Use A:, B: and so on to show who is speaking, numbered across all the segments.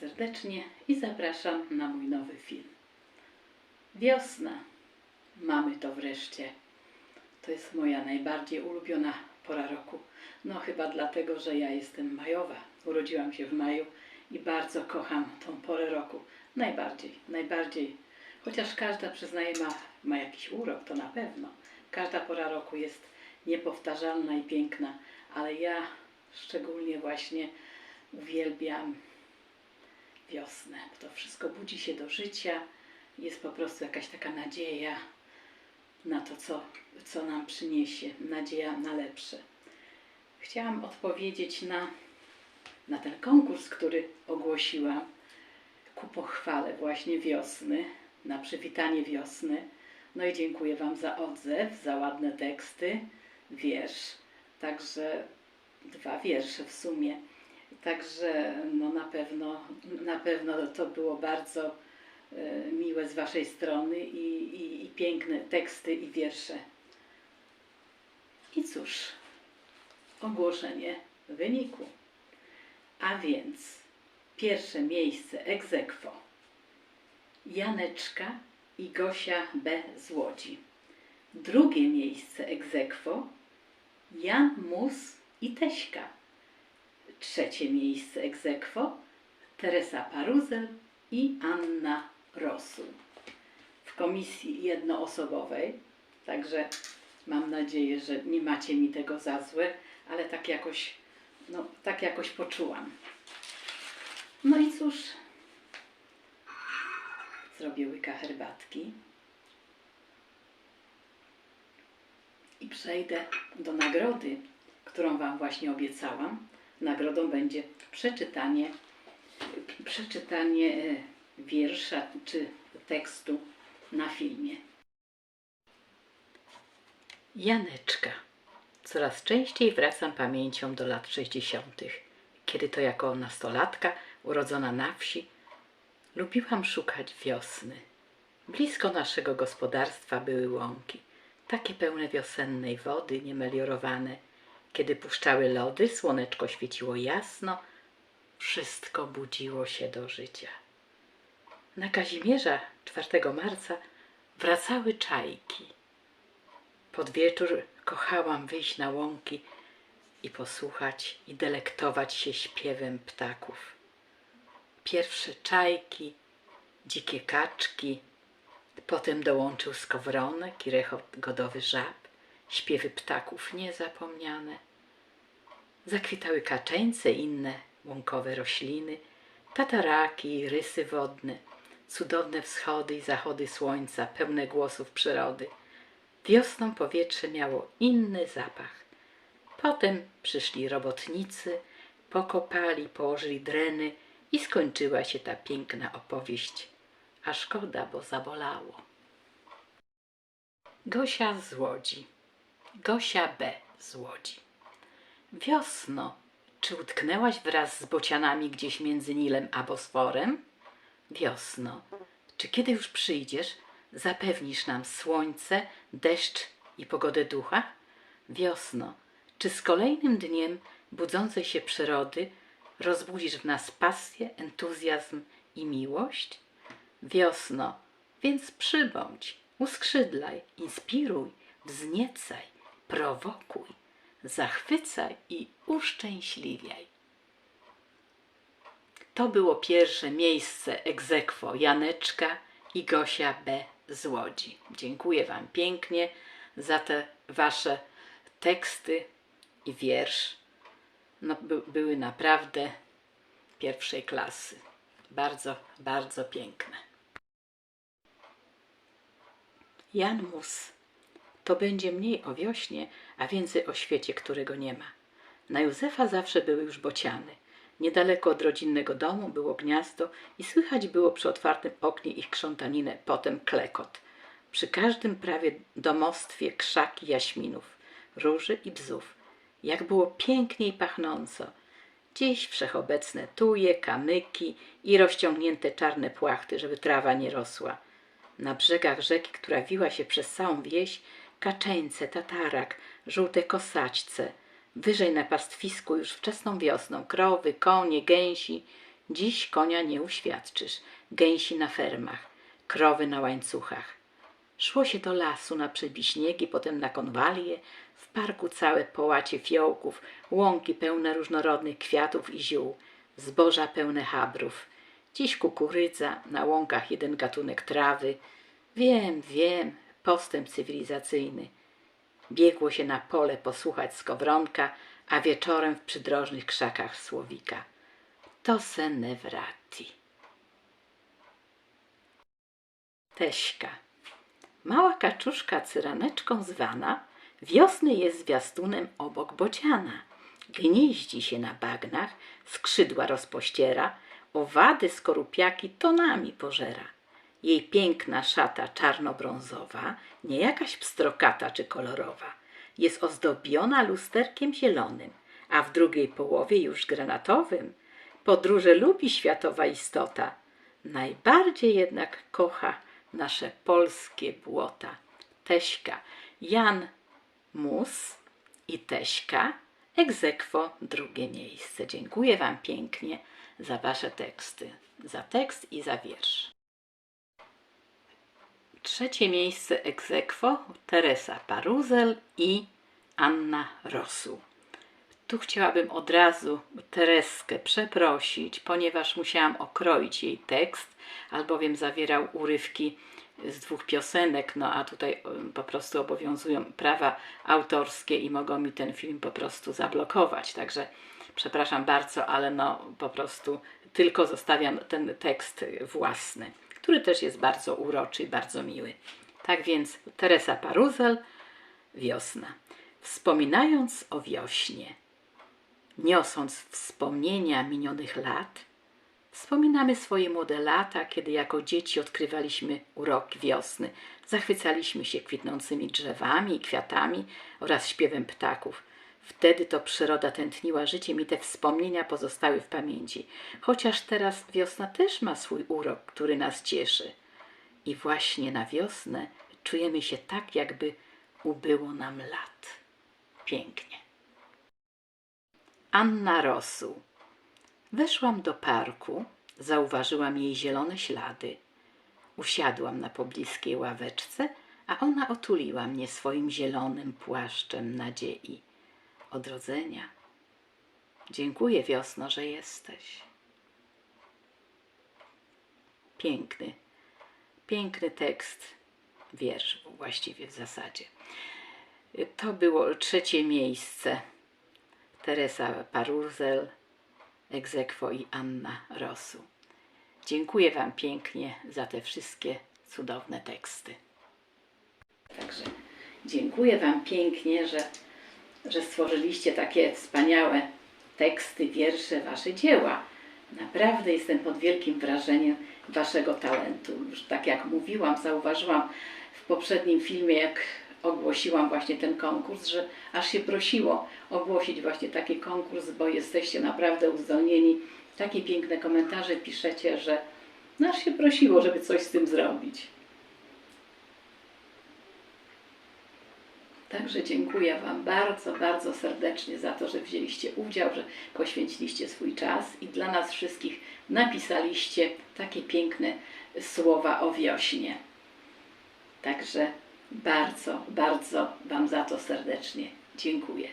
A: Serdecznie i zapraszam na mój nowy film. Wiosna. Mamy to wreszcie. To jest moja najbardziej ulubiona pora roku. No chyba dlatego, że ja jestem majowa. Urodziłam się w maju i bardzo kocham tą porę roku. Najbardziej, najbardziej. Chociaż każda, przyznaję, ma, ma jakiś urok, to na pewno. Każda pora roku jest niepowtarzalna i piękna, ale ja szczególnie właśnie uwielbiam wiosnę. To wszystko budzi się do życia, jest po prostu jakaś taka nadzieja na to, co, co nam przyniesie, nadzieja na lepsze. Chciałam odpowiedzieć na, na ten konkurs, który ogłosiłam ku pochwale właśnie wiosny, na przywitanie wiosny. No i dziękuję Wam za odzew, za ładne teksty, wiersz, także dwa wiersze w sumie. Także no na pewno, na pewno to było bardzo e, miłe z Waszej strony i, i, i piękne teksty i wiersze. I cóż, ogłoszenie wyniku. A więc pierwsze miejsce ex aequo Janeczka i Gosia B. z Łodzi. Drugie miejsce ex aequo Jan Mus i Teśka. Trzecie miejsce ex aequo Teresa Paruzel i Anna Rosu. W komisji jednoosobowej, także mam nadzieję, że nie macie mi tego za złe, ale tak jakoś, no, tak jakoś poczułam. No i cóż, zrobię łyka herbatki i przejdę do nagrody, którą Wam właśnie obiecałam. Nagrodą będzie przeczytanie, przeczytanie e, wiersza czy tekstu na filmie. Janeczka. Coraz częściej wracam pamięcią do lat 60., kiedy to jako nastolatka, urodzona na wsi, lubiłam szukać wiosny. Blisko naszego gospodarstwa były łąki, takie pełne wiosennej wody, niemeliorowane. Kiedy puszczały lody, słoneczko świeciło jasno, wszystko budziło się do życia. Na Kazimierza 4 marca wracały czajki. Pod wieczór kochałam wyjść na łąki i posłuchać i delektować się śpiewem ptaków. Pierwsze czajki, dzikie kaczki, potem dołączył skowronek i rechot godowy żab, śpiewy ptaków niezapomniane. Zakwitały kaczeńce inne łąkowe rośliny, tataraki rysy wodne, cudowne wschody i zachody słońca, pełne głosów przyrody. Wiosną powietrze miało inny zapach. Potem przyszli robotnicy, pokopali, położyli dreny i skończyła się ta piękna opowieść. A szkoda, bo zabolało. Gosia z Łodzi. Gosia B. z Łodzi. Wiosno, czy utknęłaś wraz z bocianami gdzieś między Nilem a Bosforem? Wiosno, czy kiedy już przyjdziesz, zapewnisz nam słońce, deszcz i pogodę ducha? Wiosno, czy z kolejnym dniem budzącej się przyrody rozbudzisz w nas pasję, entuzjazm i miłość? Wiosno, więc przybądź, uskrzydlaj, inspiruj, wzniecaj, prowokuj, zachwycaj i uszczęśliwiaj. To było pierwsze miejsce aequo Janeczka i Gosia B. z Łodzi. Dziękuję Wam pięknie za te Wasze teksty i wiersz. No, by, były naprawdę pierwszej klasy. Bardzo, bardzo piękne. Jan Mus. To będzie mniej o wiośnie, a więcej o świecie, którego nie ma. Na Józefa zawsze były już bociany. Niedaleko od rodzinnego domu było gniazdo i słychać było przy otwartym oknie ich krzątaninę, potem klekot. Przy każdym prawie domostwie krzaki jaśminów, róży i bzów. Jak było pięknie i pachnąco. Dziś wszechobecne tuje, kamyki i rozciągnięte czarne płachty, żeby trawa nie rosła. Na brzegach rzeki, która wiła się przez całą wieś, kaczeńce, tatarak, żółte kosaćce. Wyżej na pastwisku już wczesną wiosną krowy, konie, gęsi, Dziś konia nie uświadczysz, gęsi na fermach, krowy na łańcuchach. Szło się do lasu na przebiśniegi, potem na konwalię, w parku całe połacie fiołków, łąki pełne różnorodnych kwiatów i ziół, zboża pełne habrów. Dziś kukurydza, na łąkach jeden gatunek trawy. Wiem, wiem, postęp cywilizacyjny. Biegło się na pole posłuchać skowronka, a wieczorem w przydrożnych krzakach słowika. To se ne. Teśka. Mała kaczuszka cyraneczką zwana, wiosny jest zwiastunem obok bociana. Gnieździ się na bagnach, skrzydła rozpościera, owady skorupiaki tonami pożera. Jej piękna szata czarno-brązowa, nie jakaś pstrokata czy kolorowa, jest ozdobiona lusterkiem zielonym, a w drugiej połowie już granatowym. Podróże lubi światowa istota, najbardziej jednak kocha nasze polskie błota. Teśka Jan Mus i Teśka egzekwo drugie miejsce. Dziękuję Wam pięknie za Wasze teksty, za tekst i za wiersz. Trzecie miejsce egzekwo Teresa Paruzel i Anna Rosu. Tu chciałabym od razu Tereskę przeprosić, ponieważ musiałam okroić jej tekst, albowiem zawierał urywki z dwóch piosenek, no a tutaj po prostu obowiązują prawa autorskie i mogą mi ten film po prostu zablokować. Także przepraszam bardzo, ale no po prostu tylko zostawiam ten tekst własny, który też jest bardzo uroczy i bardzo miły. Tak więc Teresa Paruzel, Wiosna. Wspominając o wiośnie, niosąc wspomnienia minionych lat, wspominamy swoje młode lata, kiedy jako dzieci odkrywaliśmy urok wiosny, zachwycaliśmy się kwitnącymi drzewami i kwiatami oraz śpiewem ptaków. Wtedy to przyroda tętniła życiem i te wspomnienia pozostały w pamięci. Chociaż teraz wiosna też ma swój urok, który nas cieszy. I właśnie na wiosnę czujemy się tak, jakby ubyło nam lat. Pięknie. Anna Rosu. Weszłam do parku, zauważyłam jej zielone ślady. Usiadłam na pobliskiej ławeczce, a ona otuliła mnie swoim zielonym płaszczem nadziei, odrodzenia. Dziękuję, wiosno, że jesteś. Piękny, piękny tekst, wiersz właściwie w zasadzie. To było trzecie miejsce. Teresa Paruzel, Egzekwo i Anna Rosu. Dziękuję Wam pięknie za te wszystkie cudowne teksty. Także dziękuję Wam pięknie, że, że stworzyliście takie wspaniałe teksty, wiersze, Wasze dzieła. Naprawdę jestem pod wielkim wrażeniem Waszego talentu. Już tak jak mówiłam, zauważyłam w poprzednim filmie, jak ogłosiłam właśnie ten konkurs, że aż się prosiło ogłosić właśnie taki konkurs, bo jesteście naprawdę uzdolnieni. Takie piękne komentarze piszecie, że no aż się prosiło, żeby coś z tym zrobić. Także dziękuję Wam bardzo, bardzo serdecznie za to, że wzięliście udział, że poświęciliście swój czas i dla nas wszystkich napisaliście takie piękne słowa o wiośnie. Także bardzo, bardzo Wam za to serdecznie dziękuję.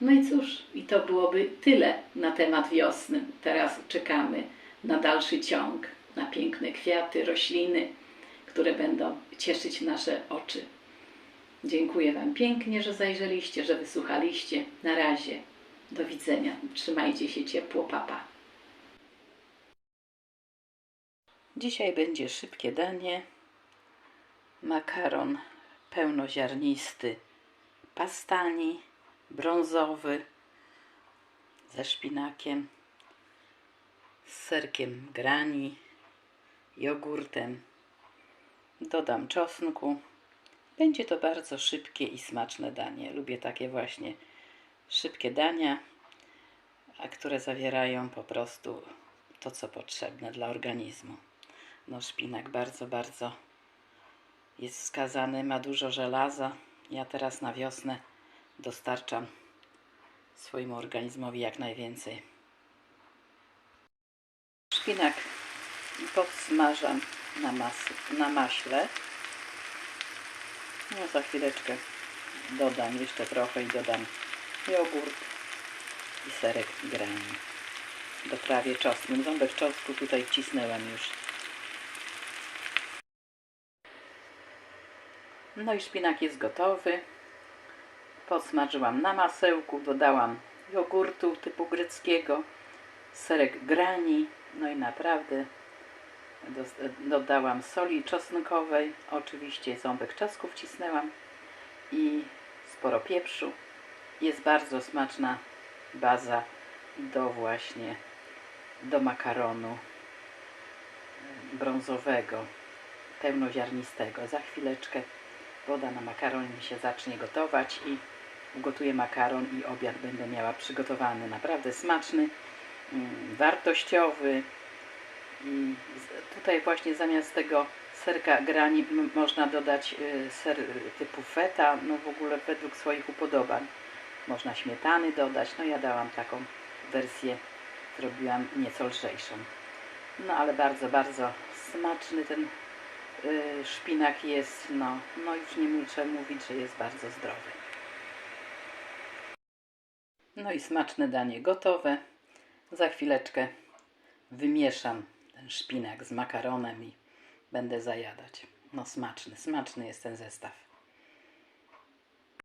A: No i cóż, i to byłoby tyle na temat wiosny. Teraz czekamy na dalszy ciąg, na piękne kwiaty, rośliny, które będą cieszyć nasze oczy. Dziękuję Wam pięknie, że zajrzeliście, że wysłuchaliście. Na razie. Do widzenia. Trzymajcie się ciepło, papa. Dzisiaj będzie szybkie danie. Makaron pełnoziarnisty pastani, brązowy, ze szpinakiem, z serkiem grani, jogurtem. Dodam czosnku. Będzie to bardzo szybkie i smaczne danie. Lubię takie właśnie szybkie dania, a które zawierają po prostu to, co potrzebne dla organizmu. No, szpinak bardzo, bardzo jest wskazany, ma dużo żelaza. Ja teraz na wiosnę dostarczam swojemu organizmowi jak najwięcej. Szpinak podsmażam na, mas- na maśle. No za chwileczkę dodam jeszcze trochę i dodam jogurt i serek grani. Doprawię czosnkiem. Ząbek czosnku tutaj wcisnęłam już. No i szpinak jest gotowy. Podsmażyłam na masełku, dodałam jogurtu typu greckiego, serek grani, no i naprawdę dodałam soli czosnkowej, oczywiście ząbek czosnku wcisnęłam i sporo pieprzu. Jest bardzo smaczna baza do właśnie do makaronu brązowego, pełnoziarnistego. Za chwileczkę woda na makaron mi się zacznie gotować i ugotuję makaron i obiad będę miała przygotowany. Naprawdę smaczny, mm, wartościowy. Tutaj właśnie zamiast tego serka grani można dodać y, ser typu feta, no w ogóle według swoich upodobań. Można śmietany dodać, no ja dałam taką wersję, zrobiłam nieco lżejszą. No ale bardzo, bardzo smaczny ten y, szpinak jest, no, no już nie muszę mówić, że jest bardzo zdrowy. No i smaczne danie gotowe. Za chwileczkę wymieszam ten szpinak z makaronem i będę zajadać. No smaczny, smaczny jest ten zestaw.